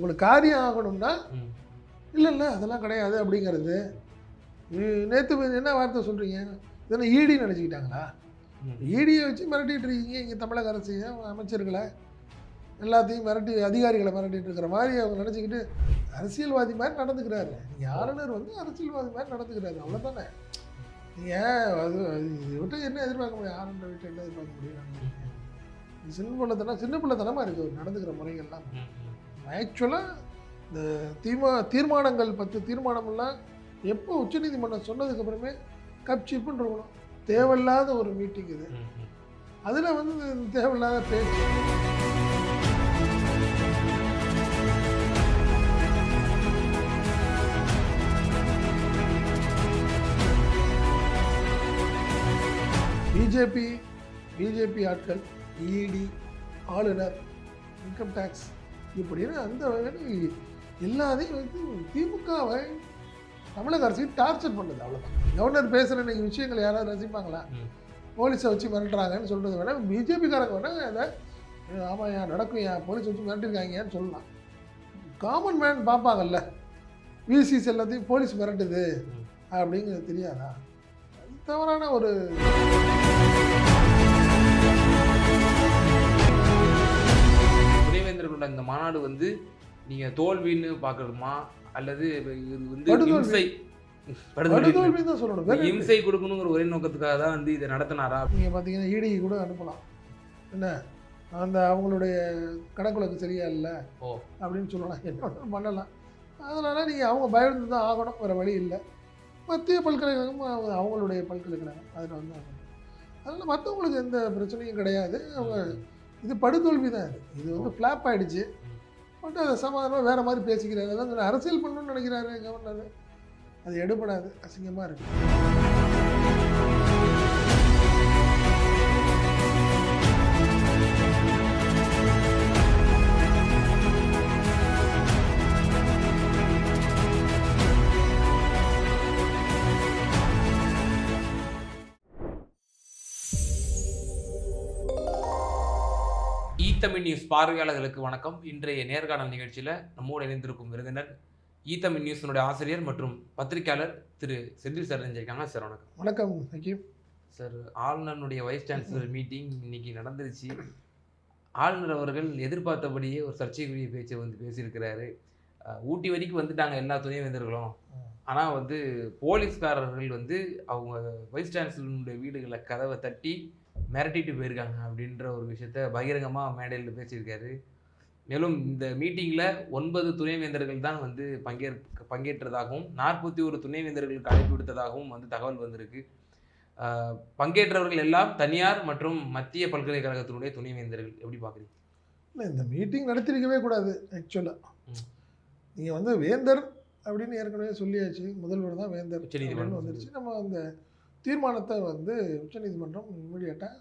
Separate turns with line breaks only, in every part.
உங்களுக்கு காரியம் ஆகணும்னா. இல்லை இல்லை அதெல்லாம் கிடையாது அப்படிங்கிறது. நேற்று என்ன வார்த்தை சொல்கிறீங்க இதெல்லாம் ஈடி நினச்சிக்கிட்டாங்களா. ஈடியை வச்சு மிரட்டிட்டு இருக்கீங்க இங்கே தமிழக அரசையை அமைச்சர்களை. எல்லாத்தையும் மிரட்டி அதிகாரிகளை மிரட்டிட்டு இருக்கிற மாதிரி அவங்க நினச்சிக்கிட்டு அரசியல்வாதி மாதிரி நடந்துக்கிறாரு. நீங்கள் ஆளுநர் வந்து அரசியல்வாதி மாதிரி நடந்துக்கிறாரு. அவ்வளோதானே நீங்கள் அது இதை விட்டு என்ன எதிர்பார்க்க முடியும்? ஆளுநரை விட்டு என்ன எதிர்பார்க்க முடியும்? சின்ன பிள்ளைத்தனம் சின்ன பிள்ளைத்தனமாக இருக்குது நடந்துக்கிற முறைகள்லாம். ஆக்சுவலாக இந்த தீர்மா தீர்மானங்கள் பற்றி தீர்மானமெல்லாம் எப்போ உச்சநீதிமன்றம் சொன்னதுக்கப்புறமே அப்புறமே இருக்கணும் தேவையில்லாத ஒரு மீட்டிங் இது. அதில் வந்து தேவையில்லாத பேச்சு. பிஜேபி பிஜேபி ஆட்கள் இடி ஆளுநர் இன்கம் டேக்ஸ் இப்படின்னு அந்த வகையில் எல்லாத்தையும் வந்து திமுகவை தமிழக அரசு டார்ச்சர் பண்ணுது அவ்வளோதான் கவர்னர் பேசுகிற இன்னைக்கு விஷயங்களை யாராவது ரசிப்பாங்களா. போலீஸை வச்சு மிரட்டுறாங்கன்னு சொல்கிறது வேணா பிஜேபிக்காரங்க வேணா அதை ஆமாம் ஏன் நடக்கும் ஏன் போலீஸ் வச்சு மிரட்டிருக்காங்கன்னு சொல்லலாம். Common man பார்ப்பாங்கல்ல. விசிஸ் எல்லாத்தையும் போலீஸ் மிரட்டுது. அப்படிங்கிறது தெரியாதா? தவறான ஒரு
துணைவேந்தர்களோட இந்த மாநாடு வந்து நீங்க தோல்வின்னு பார்க்கணுமா? அல்லது இது வந்து. இம்சை?
தான் சொல்லணும்?
இம்சை கொடுக்கணுங்கிற ஒரே நோக்கத்துக்காக தான் வந்து இதை நடத்தினாரா?
நீங்கள் பார்த்தீங்கன்னா இடி கூட அனுப்பலாம். என்ன? அந்த அவங்களுடைய கணக்குலக்கு சரியா இல்லை?
ஓ.
அப்படின்னு சொல்லலாம். என்ன பண்ணலாம். அதனால் நீங்கள் அவங்க பயந்து தான் ஆகணும். வேறு வழி இல்லை. மத்திய பல்கலைக்கழகம் அவங்க அவங்களுடைய பல்கலைக்கழகம். அதில் வந்து ஆகணும். அதனால் மற்றவங்களுக்கு எந்த பிரச்சனையும் கிடையாது. அவங்க இது படுதோல்வி தான் இது. இது வந்து ஃப்ளாப் ஆகிடுச்சு பட் அதை சமாதானமாக வேறு மாதிரி பேசிக்கிறாரு. அதான் அரசியல் பண்ணணும்னு நினைக்கிறாரு கவர்னர் அது எடுபடாது அசிங்கமாக இருக்குது
ஈத்தமிழ் நியூஸ் பார்வையாளர்களுக்கு வணக்கம். இன்றைய நேர்காணல் நிகழ்ச்சியில் நம்மோடு இணைந்திருக்கும் விருந்தினர் ஈத்தமிழ் நியூஸினுடைய ஆசிரியர் மற்றும் பத்திரிகையாளர் திரு செந்தில் சார் இருக்காங்க சார் வணக்கம்.
வணக்கம். ஹக்கீம்
சார் ஆளுநருடைய வைஸ் சான்சலர் மீட்டிங் இன்னைக்கு நடந்துருச்சு. ஆளுநர் அவர்கள் எதிர்பார்த்தபடியே ஒரு சர்ச்சைக்குரிய பேச்சை வந்து பேசியிருக்கிறாரு. ஊட்டி வரைக்கும் வந்துட்டாங்க எல்லா துணைவேந்தர்களும் ஆனால் வந்து போலீஸ்காரர்கள் வந்து அவங்க வைஸ் சான்சலருடைய வீடுகளை கதவை தட்டி மிரட்டிட்டு போயிருக்காங்க அப்படின்ற ஒரு விஷயத்த பகிரங்கமாக மேடையில் பேசியிருக்காரு. மேலும் இந்த மீட்டிங்கில் ஒன்பது துணைவேந்தர்கள் தான் வந்து பங்கேற்க பங்கேற்றதாகவும் நாற்பத்தி ஒரு துணைவேந்தர்களுக்கு அழைப்பு விடுத்ததாகவும் வந்து தகவல் வந்திருக்கு. பங்கேற்றவர்கள் எல்லாம் தனியார் மற்றும் மத்திய பல்கலைக்கழகத்தினுடைய துணைவேந்தர்கள். எப்படி பார்க்குறீங்க
இல்லை இந்த மீட்டிங் நடத்திருக்கவே கூடாது ஆக்சுவலாக. நீங்கள் வந்து வேந்தர் அப்படின்னு ஏற்கனவே சொல்லியாச்சு. முதல்வர் தான் வேந்தர் வந்துருச்சு. நம்ம அந்த தீர்மானத்தை வந்து உச்சநீதிமன்றம் இமிடியேட்டாக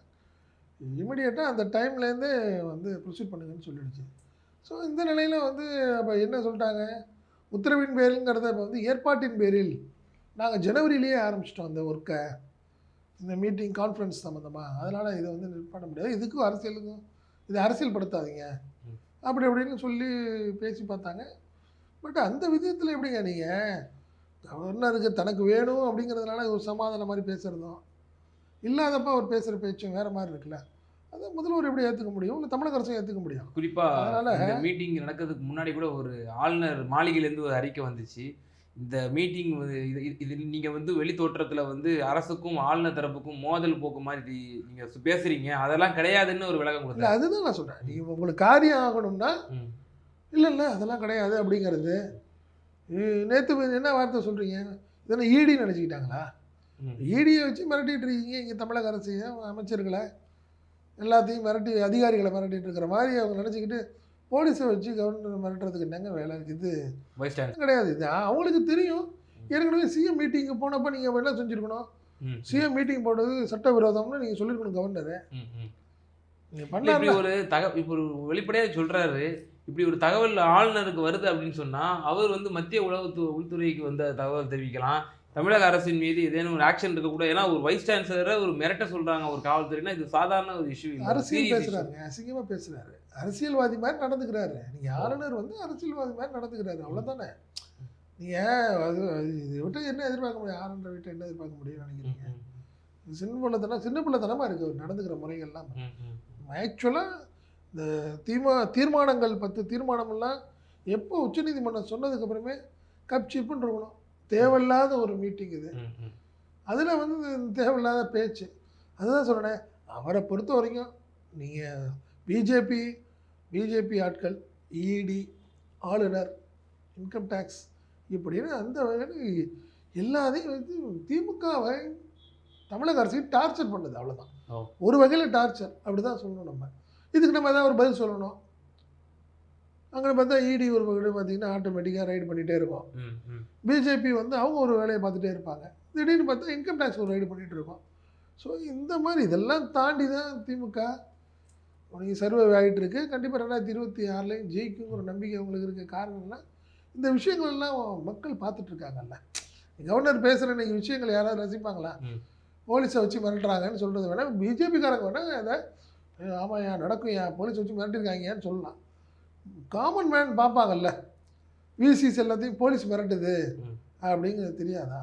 இமிடியேட்டாக அந்த டைம்லேருந்தே வந்து ப்ரொசீட் பண்ணுங்கன்னு சொல்லிடுச்சு. ஸோ இந்த நிலையில் வந்து அப்போ என்ன சொல்லிட்டாங்க? உத்தரவின் பேரில்ங்கிறத இப்போ வந்து ஏற்பாட்டின் பேரில் நாங்கள் ஜனவரியிலேயே ஆரம்பிச்சிட்டோம் அந்த ஒர்க்கை இந்த மீட்டிங் கான்ஃபரன்ஸ் சம்மந்தமாக அதனால் இதை வந்து நிற்பாட முடியாது. இதுக்கும் அரசியலுக்கும் இது அரசியல் படுத்தாதீங்க. அப்படி அப்படின்னு சொல்லி பேசி பார்த்தாங்க. பட் அந்த விதத்தில் எப்படிங்க நீங்கள் கவர்னருக்கு தனக்கு வேணும் அப்படிங்கிறதுனால ஒரு சமாதானம் மாதிரி பேசுகிறதும் இல்லாதப்ப அவர் பேசுகிற பேச்சும் வேறு மாதிரி இருக்குல்ல. அதை முதல்வர் எப்படி ஏற்றுக்க முடியும்? இல்லை தமிழக அரசும் ஏற்றுக்க முடியும்?
குறிப்பா
அதனால-
மீட்டிங் நடக்கிறதுக்கு முன்னாடி கூட ஒரு ஆளுநர் மாளிகையிலேருந்து ஒரு அறிக்கை வந்துச்சு. இந்த மீட்டிங் இது இது- இது நீங்க வந்து வெளி தோற்றத்துல வந்து அரசுக்கும் ஆளுநர் தரப்புக்கும் மோதல் போக்கு மாதிரி தி- நீங்க சு- பேசுறீங்க. அதெல்லாம் கிடையாதுன்னு ஒரு விளக்கம்
இல்லை
கொடுத்தாரு.
அதுதான் நான் சொல்கிறேன் நீங்கள் உங்களுக்கு காரியம் ஆகணும்னா. இல்லை இல்லை அதெல்லாம் கிடையாது அப்படிங்கிறது. நேற்று என்ன வார்த்தை சொல்கிறீங்க இதெல்லாம் ஈடி நினச்சிக்கிட்டாங்களா. ஈடியை வச்சு மிரட்டிட்டு இருக்கீங்க இங்கே தமிழக அரசையை அமைச்சர்களை எல்லாத்தையும் மிரட்டி அதிகாரிகளை மிரட்டிட்டு இருக்கிற மாதிரி அவங்க நினச்சிக்கிட்டு போலீஸை வச்சு கவர்னர் மிரட்டுறதுக்கு என்னங்க வேலை இருக்குது. கிடையாது இது அவங்களுக்கு தெரியும் ஏற்கனவே சிஎம் மீட்டிங்கு போனப்போ நீங்கள் என்ன செஞ்சுருக்கணும். சிஎம் மீட்டிங் போடுறது சட்டவிரோதம்னு நீங்கள் சொல்லியிருக்கணும் கவர்னரு. நீங்கள்
இப்படி ஒரு தக இப்ப ஒரு வெளிப்படையா சொல்றாரு இப்படி ஒரு தகவல் ஆளுநருக்கு வருது அப்படின்னு சொன்னா அவர் வந்து மத்திய உளவுத்து உள்துறைக்கு வந்து தகவல் தெரிவிக்கலாம். தமிழக அரசின் மீது ஏதேனும் ஒரு ஆக்ஷன் இருக்க கூட ஏன்னா ஒரு வைஸ் சான்சலரை ஒரு மிரட்ட சொல்றாங்க ஒரு காவல்துறைனா இது சாதாரண ஒரு இஷ்யூ
அரசியல் பேசுறாருங்க அசிங்கமா பேசுறாரு. அரசியல்வாதி மாதிரி நடந்துக்கிறாரு. நீங்க ஆளுநர் வந்து அரசியல்வாதி மாதிரி நடந்துக்கிறாரு. அவ்வளவுதானே? நீங்க அது இதை விட்டு என்ன எதிர்பார்க்க முடியும்? ஆளுநரை விட்டு என்ன எதிர்பார்க்க முடியும்னு நினைக்கிறீங்க? சின்ன பிள்ளைத்தனம் சின்ன பிள்ளைத்தனமா இருக்கு. அவர் நடந்துக்கிற முறைகள்லாம். ஆக்சுவலாக இந்த தீர்மா தீர்மானங்கள் பத்து தீர்மானமெல்லாம் எப்போ உச்சநீதிமன்றம் சொன்னதுக்கு அப்புறமே கப் சிப்புன்னு இருக்கணும் தேவையில்லாத ஒரு மீட்டிங் இது. அதில் வந்து தேவையில்லாத பேச்சு. அதுதான் சொல்கிறேன் அவரை பொறுத்த வரைக்கும் நீங்கள் பிஜேபி பிஜேபி ஆட்கள் இடி ஆளுநர் இன்கம் டேக்ஸ் இப்படின்னு அந்த வகையில் எல்லாத்தையும் வந்து திமுகவை தமிழக அரசு டார்ச்சர் பண்ணுது அவ்வளோதான். ஒரு வகையில் டார்ச்சர் அப்படி தான் சொல்லணும் நம்ம. இதுக்கு நம்ம ஏதாவது ஒரு பதில் சொல்லணும். அங்கே பார்த்தா இடி ஒரு வகையில் பார்த்தீங்கன்னா ஆட்டோமேட்டிக்காக ரைடு பண்ணிகிட்டே இருக்கும். பிஜேபி வந்து அவங்க ஒரு வேலையை பார்த்துட்டே இருப்பாங்க. திடீர்னு பார்த்தா இன்கம் டேக்ஸ் ஒரு ரைடு பண்ணிகிட்டு இருக்கோம். ஸோ இந்த மாதிரி இதெல்லாம் தாண்டி தான் திமுக நீங்கள் சர்வே ஆகிட்டு இருக்கு. கண்டிப்பாக ரெண்டாயிரத்தி இருபத்தி ஆறுலேயும் ஜெயிக்குங்கிற நம்பிக்கை அவங்களுக்கு இருக்க. காரணம்னா இந்த விஷயங்கள் எல்லாம் மக்கள் பார்த்துட்டு இருக்காங்கல்ல. கவர்னர் பேசுகிற இன்னைக்கு விஷயங்கள் யாராவது ரசிப்பாங்களா. போலீஸை வச்சு மிரட்டுறாங்கன்னு சொல்கிறது வேணா பிஜேபிக்காரங்க வேணா அதை ஆமாய்யா நடக்கும்யா போலீஸ் வச்சு மிரட்டிருக்காங்கன்னு சொல்லலாம். Common man பார்ப்பாங்கல்ல. விசிஸ் எல்லாத்தையும் போலீஸ் மிரட்டுது. அப்படிங்கிறது தெரியாதா?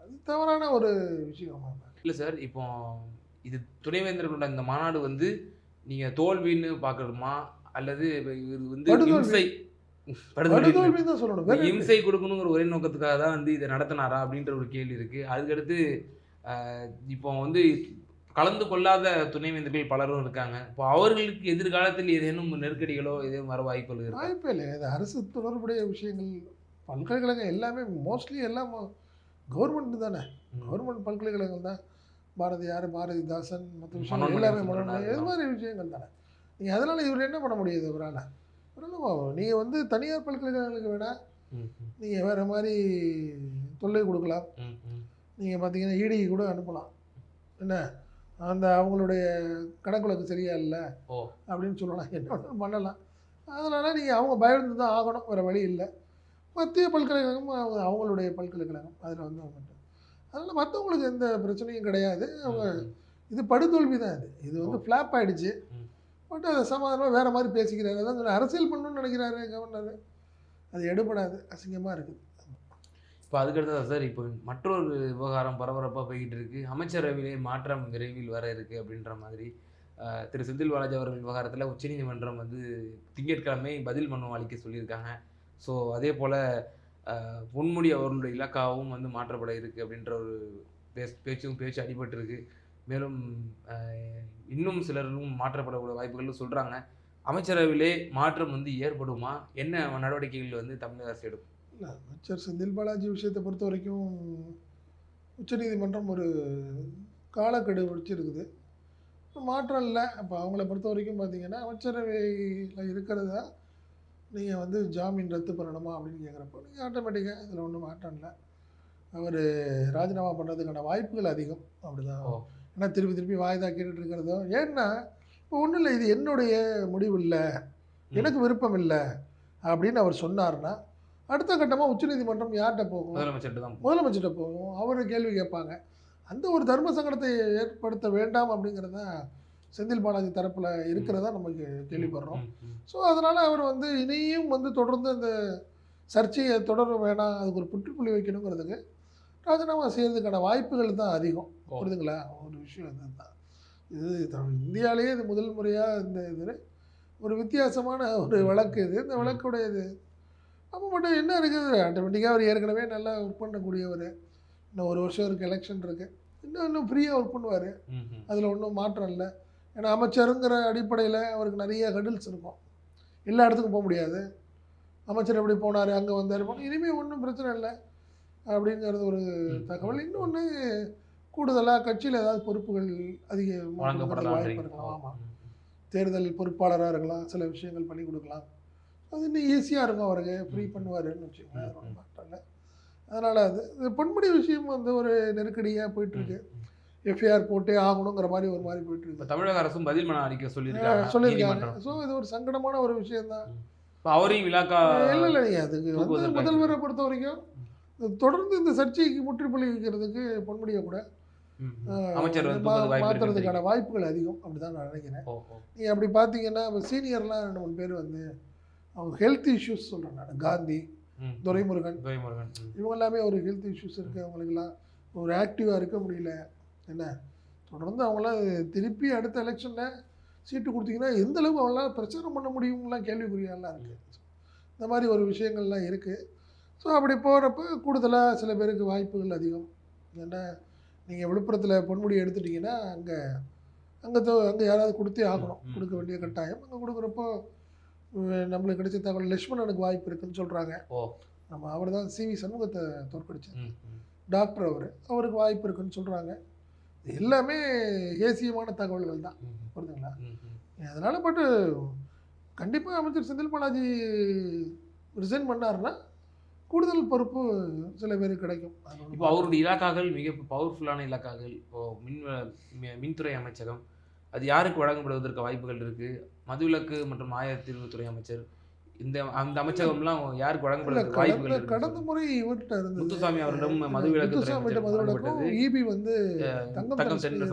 அது தவறான ஒரு விஷயம்
இல்லை சார் இப்போ இது துணைவேந்தர்களோட இந்த மாநாடு வந்து நீங்க தோல்வின்னு பார்க்கணுமா? அல்லது இது வந்து. இம்சை? படுதோல்வி.
தான் சொல்லணும்?
இம்சை கொடுக்கணுங்கிற ஒரே நோக்கத்துக்காக தான் வந்து இதை நடத்தினாரா அப்படின்ற ஒரு கேள்வி இருக்கு. அதுக்கடுத்து இப்போ வந்து கலந்து கொள்ளாத துணைவேந்தர்கள் பலரும் இருக்காங்க. இப்போ அவர்களுக்கு எதிர்காலத்தில் ஏதேனும் நெருக்கடிகளோ ஏதேனும் வர வாய்ப்புகள் இருக்கா?
வாய்ப்பே இல்லை. இது அரசு தொடர்புடைய விஷயங்கள். பல்கலைக்கழகம் எல்லாமே மோஸ்ட்லி எல்லாம் கவர்மெண்ட் தானே. கவர்மெண்ட் பல்கலைக்கழகங்கள் தான். பாரதியார் பாரதிதாசன் மற்ற
மனோன்மணியம்
எல்லாமே இது மாதிரி விஷயங்கள் தானே. நீங்கள் அதனால் இவர் என்ன பண்ண முடியுது இவரால்? இவரால் நீங்கள் வந்து தனியார் பல்கலைக்கழகங்களுக்கு வேணால் நீங்கள் வேறு மாதிரி தொல்லை கொடுக்கலாம். நீங்கள் பார்த்தீங்கன்னா இடி கூட அனுப்பலாம். என்ன? அந்த அவங்களுடைய கணக்குலக்கு சரியா இல்லை அப்படின்னு சொல்லலாம். என்ன பண்ணலாம். அதனால் நீங்கள் அவங்க பயந்து தான் ஆகணும். வேறு வழி இல்லை. மத்திய பல்கலைக்கழகம் அவங்க அவங்களுடைய பல்கலைக்கழகம் அதில் வந்து அவங்க அதனால் மற்றவங்களுக்கு எந்த பிரச்சனையும் கிடையாது. அவங்க இது படுதோல்வி தான் இது. இது வந்து ஃப்ளாப் ஆயிடுச்சு.
ம்.
பட் அதை சமாதானமாக வேறு மாதிரி பேசிக்கிறாரு. அதான் அரசியல் பண்ணணும்னு நினைக்கிறாரு கவர்னர் அது எடுபடாது. அசிங்கமாக இருக்குது.
இப்போ அதுக்கடுத்ததா சார் இப்போ மற்றொரு விவகாரம் பரபரப்பாக போய்கிட்டு இருக்குது அமைச்சரவையிலே மாற்றம் விரைவில் வர இருக்கு அப்படின்ற மாதிரி திரு செந்தில் பாலாஜி அவர்கள் விவகாரத்தில் உச்சநீதிமன்றம் வந்து திங்கட்கிழமை பதில் மனு அளிக்க சொல்லியிருக்காங்க. ஸோ அதே போல் பொன்முடி அவர்களுடைய இலக்காவும் வந்து மாற்றப்பட இருக்குது அப்படின்ற ஒரு பேச்சும் பேச்சு அடிபட்டிருக்கு. மேலும் இன்னும் சிலரும் மாற்றப்படக்கூடிய வாய்ப்புகள்னு சொல்கிறாங்க அமைச்சரவையிலே மாற்றம் வந்து ஏற்படுமா? என்ன நடவடிக்கைகள் வந்து தமிழக அரசு எடுக்கும்?
இல்லை அமைச்சர் செந்தில் பாலாஜி விஷயத்தை பொறுத்த வரைக்கும் உச்சநீதிமன்றம் ஒரு காலக்கெடு வச்சிருக்குது மாற்றம் இல்லை. அப்போ அவங்கள பொறுத்த வரைக்கும் பார்த்தீங்கன்னா அமைச்சரவையில் இருக்கிறதா நீங்கள் வந்து ஜாமீன் ரத்து பண்ணணுமா அப்படின்னு கேட்குறப்போ நீங்கள் ஆட்டோமேட்டிக்காக இதில் ஒன்றும் மாற்றம் இல்லை. அவர் ராஜினாமா பண்ணுறதுக்கான வாய்ப்புகள் அதிகம். அப்படிதான். ஏன்னா திருப்பி திருப்பி வாய்தா கேட்டுட்டு இருக்கிறதோ. ஏன்னா இப்போ ஒன்றும் இல்லை இது என்னுடைய முடிவு இல்லை. எனக்கு விருப்பம் இல்லை. அப்படின்னு அவர் சொன்னார்னா அடுத்த கட்டமாக உச்சநீதிமன்றம் யார்கிட்ட போகும்?
முதலமைச்சர்கிட்ட தான்
முதலமைச்சர்கிட்ட போகும். அவர் கேள்வி கேட்பாங்க. அந்த ஒரு தர்ம சங்கடத்தை ஏற்படுத்த வேண்டாம் அப்படிங்கிறது தான் செந்தில் பாலாஜி தரப்பில் இருக்கிறதா நமக்கு கேள்விப்படுறோம். ஸோ அதனால் அவர் வந்து இனியும் வந்து தொடர்ந்து இந்த சர்ச்சையை தொடர வேணாம். அதுக்கு ஒரு புற்றுப்புள்ளி வைக்கணுங்கிறதுக்கு ராஜினாமா செய்யறதுக்கான வாய்ப்புகள் தான் அதிகம். புரியுதுங்களா? ஒரு விஷயம் இதுதான் இது இந்தியாவிலேயே இது முதல் முறையாக இந்த இது ஒரு வித்தியாசமான ஒரு வழக்கு இது. இந்த வழக்குடைய இது அப்போ மட்டும் என்ன இருக்குது? ஆட்டோமேட்டிக்காக அவர் ஏற்கனவே நல்லா ஒர்க் பண்ணக்கூடியவர். இன்னும் ஒரு வருஷம் இருக்குது எலெக்ஷன் இருக்குது இன்னும் இன்னும் ஃப்ரீயாக ஒர்க் பண்ணுவார். அதில் ஒன்றும் மாற்றம் இல்லை. ஏன்னா அமைச்சருங்கிற அடிப்படையில் அவருக்கு நிறைய ஹடில்ஸ் இருக்கும். எல்லா இடத்துக்கும் போக முடியாது. அமைச்சர் எப்படி போனார் அங்கே வந்தார் போனால் இனிமேல் ஒன்றும் பிரச்சனை இல்லை. அப்படிங்கிறது ஒரு தகவல். இன்னொன்று கூடுதலாக கட்சியில் ஏதாவது பொறுப்புகள் அதிக
வழங்கப்படலாம்
வாய்ப்பு இருக்கலாம் ஆமாம் தேர்தல் பொறுப்பாளராக இருக்கலாம் சில விஷயங்கள் பண்ணி கொடுக்கலாம். அது இன்னும் ஈஸியாக இருக்கும் அவருக்கு ஃப்ரீ பண்ணுவாருன்னு மாற்றம் இல்லை. அதனால் அது இந்த பொன்முடி விஷயம் வந்து ஒரு நெருக்கடியாக போயிட்டுருக்கு. எஃப்ஐஆர் போட்டே ஆகணுங்கிற மாதிரி ஒரு மாதிரி போயிட்டு இருக்கு
தமிழக அரசும் பதில் மனு அளிக்க சொல்லியிருக்காங்க.
சொல்லியிருக்காங்க. ஸோ இது ஒரு சங்கடமான ஒரு விஷயம் தான்
அவரையும் விழாக்கா
இல்லை இல்லை நீங்கள் அதுக்கு வந்து முதல்வரை பொறுத்த வரைக்கும் தொடர்ந்து இந்த சர்ச்சைக்கு முற்றுப்புள்ளி வைக்கிறதுக்கு பொன்முடியை கூட
அமைச்சர் வந்து
மா-
தூக்குறது வாய்ப்பு
மாத்துறதுக்கான
இருக்குன்றீங்க.
வாய்ப்புகள் அதிகம் அப்படிதான் நான் நினைக்கிறேன். நீங்கள் அப்படி பார்த்தீங்கன்னா இப்போ சீனியர்லாம் ரெண்டு மூணு பேர் வந்து அவங்க ஹெல்த் இஷ்யூஸ் சொல்கிறேன் நான் காந்தி. துரைமுருகன்.
துரைமுருகன்.
இவங்க எல்லாமே ஒரு ஹெல்த் இஷ்யூஸ் இருக்குது அவங்களுக்கெல்லாம் ஒரு ஆக்டிவாக இருக்க முடியல. என்ன? தொடர்ந்து அவங்களாம் திருப்பி அடுத்த எலெக்ஷனில் சீட்டு கொடுத்தீங்கன்னா எந்த அளவுக்கு அவங்களால பிரச்சாரம் பண்ண முடியும்லாம் கேள்விக்குறியெல்லாம் இருக்குது இந்த மாதிரி ஒரு விஷயங்கள்லாம் இருக்குது ஸோ அப்படி போகிறப்ப கூடுதலாக சில பேருக்கு வாய்ப்புகள் அதிகம். ஏன்னா நீங்கள் விழுப்புரத்தில் பொன்முடி எடுத்துட்டிங்கன்னா அங்கே அங்கே அங்கே யாராவது கொடுத்தே ஆகணும். கொடுக்க வேண்டிய கட்டாயம். அங்கே கொடுக்குறப்போ நம்மளுக்கு கிடைச்ச தகவல் லட்சுமணனுக்கு வாய்ப்பு இருக்குன்னு சொல்கிறாங்க
ஓ.
நம்ம அவர் தான் சிவி சண்முகத்தை தோற்கடிச்சார். டாக்டர் அவர். அவருக்கு வாய்ப்பு இருக்குன்னு சொல்கிறாங்க எல்லாமே ஏசியமான தகவல்கள் தான். புரியுதுங்களா
ம்.
அதனால் பட்டு கண்டிப்பாக அமைச்சர் செந்தில் பாலாஜி ரிசைன் பண்ணாருன்னா கூடுதல் பொறுப்பு சில பேருக்கு கிடைக்கும்.
இப்போ அவருடைய இலாக்காக்கள் மிக பவர்ஃபுல்லான இலாக்காக்கள். இப்போ மின் மின்துறை அமைச்சகம் அது யாருக்கு வழங்கப்படுவதற்கு வாய்ப்புகள் இருக்கு? மதுவிலக்கு மற்றும் ஆயத்தீர்வுத்துறை அமைச்சர். இந்த அந்த அமைச்சகம்லாம் யாருக்கு வழங்கப்படுவதற்கு வாய்ப்புகள்
கடந்த முறை இவர்கிட்ட இருந்தது
முத்துசாமி அவரிடம் மதுவிலக்கு
இபி வந்து தங்கம் சென்று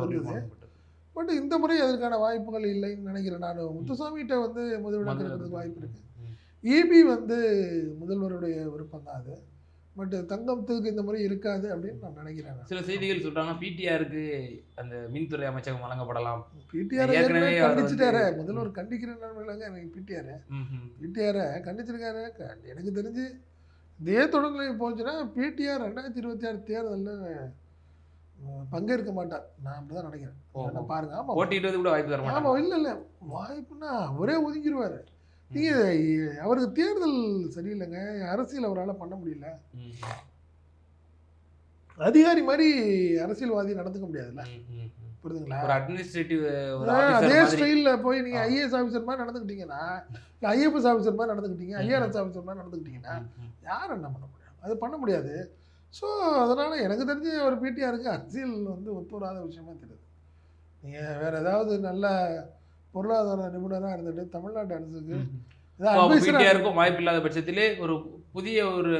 பட் இந்த முறை அதற்கான வாய்ப்புகள் இல்லைன்னு நினைக்கிறேன் நான். முத்துசாமிகிட்ட வந்து மதுவிலக்கு இருக்கிறதுக்கு வாய்ப்பு இருக்கு. இபி வந்து முதல்வருடைய விருப்பம் தான் அது. பட் தங்கத்துக்கு இந்த முறை இருக்காது அப்படின்னு நான் நினைக்கிறேன்
சில செய்திகள் சொல்றாங்க பிடிஆருக்கு அந்த மின்துறை அமைச்சகம் வழங்கப்படலாம்.
பிடிஆர்
ஏற்கனவே
கண்டிச்சிட்டாரு. முதல்வர் கண்டிக்கிற நிலைமையிலங்க எனக்கு பிடிஆர். பிடிஆரை கண்டிச்சிருக்காரு. எனக்கு தெரிஞ்சு இதே தொடர்நிலை போச்சுன்னா பிடிஆர் ரெண்டாயிரத்தி இருபத்தி ஆறு தேர்தலில் பங்கேற்க மாட்டார். நான் அப்படிதான் நினைக்கிறேன். பாருங்க ஆமா.
போட்டியிடுவது கூட வாய்ப்பு தர
ஆமா இல்ல இல்ல. வாய்ப்புனா அவரே ஒதுங்கிடுவாரு நீங்க இ- அவருக்கு தேர்தல் சரியில்லைங்க. அரசியல் அவரால் பண்ண முடியல. அதிகாரி மாதிரி அரசியல்வாதி நடந்துக்க முடியாதுல்ல. புரியுதுங்களா
ஒரு அட்மினிஸ்ட்ரேட்டிவ்
அதே
மாதிரி.
ஸ்டைலில் போய் நீங்கள். ஐஏஎஸ் ஆஃபீஸர் மாதிரி நடந்துக்கிட்டீங்கன்னா இல்லை ஆஃபீஸர் மாதிரி நடந்துக்கிட்டீங்க. ஐஆர்எஸ் ஆஃபீஸர் மாதிரி நடந்துக்கிட்டீங்கன்னா. யார் என்ன பண்ண முடியும்? அது பண்ண முடியாது. ஸோ அதனால் எனக்கு தெரிஞ்சு ஒரு பிடிஆருக்கு அரசியல் வந்து ஒத்து வராத விஷயமா தெரியுது. நீங்கள் வேறு ஏதாவது நல்ல பொருளாதார நிபுணராக இருந்துட்டு தமிழ்நாட்டு அரசுக்கு
ம்.
ஏதாவது
அப்போ
advisor-ஆ
பிடிஆருக்கும் வாய்ப்பு இல்லாத பட்சத்திலே ஒரு புதிய ஒரு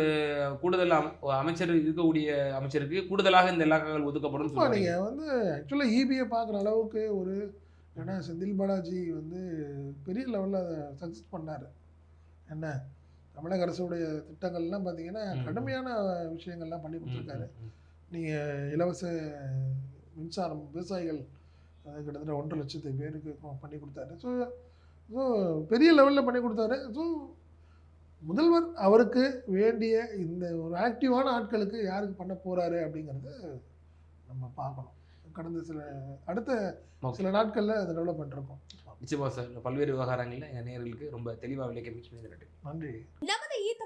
கூடுதல் அம- அமைச்சர் இருக்கக்கூடிய அமைச்சருக்கு கூடுதலாக இந்த இலாக்காக்கள் ஒதுக்கப்படும்
நீங்கள் வந்து ஆக்சுவலாக இபியை பார்க்குற அளவுக்கு ஒரு ஏன்னா செந்தில் பாலாஜி வந்து பெரிய லெவலில் அதை சக்ஸஸ் பண்ணார் என்ன தமிழக அரசுடைய திட்டங்கள்லாம் பார்த்தீங்கன்னா. கடுமையான விஷயங்கள்லாம் பண்ணி கொடுத்துருக்காரு நீங்கள் இலவச மின்சாரம் விவசாயிகள் கிட்டத்தட்ட ஒன்றரை லட்சத்து பேருக்கு பண்ணி கொடுத்தாரு. ஸோ ஸோ பெரிய லெவலில் பண்ணி கொடுத்தாரு. ஸோ முதல்வர் அவருக்கு வேண்டிய இந்த ஒரு ஆக்டிவான ஆட்களுக்கு யாருக்கு பண்ண போகிறாரு அப்படிங்கிறத நம்ம பார்க்கணும். கடந்த சில அடுத்த. சில நாட்களில் அதை டெவலப்மெண்ட் இருக்கும்
நிச்சயமா சார். பல்வேறு விவகாரங்களில் எங்கள் நேயர்களுக்கு ரொம்ப தெளிவாக விளக்கி நன்றி.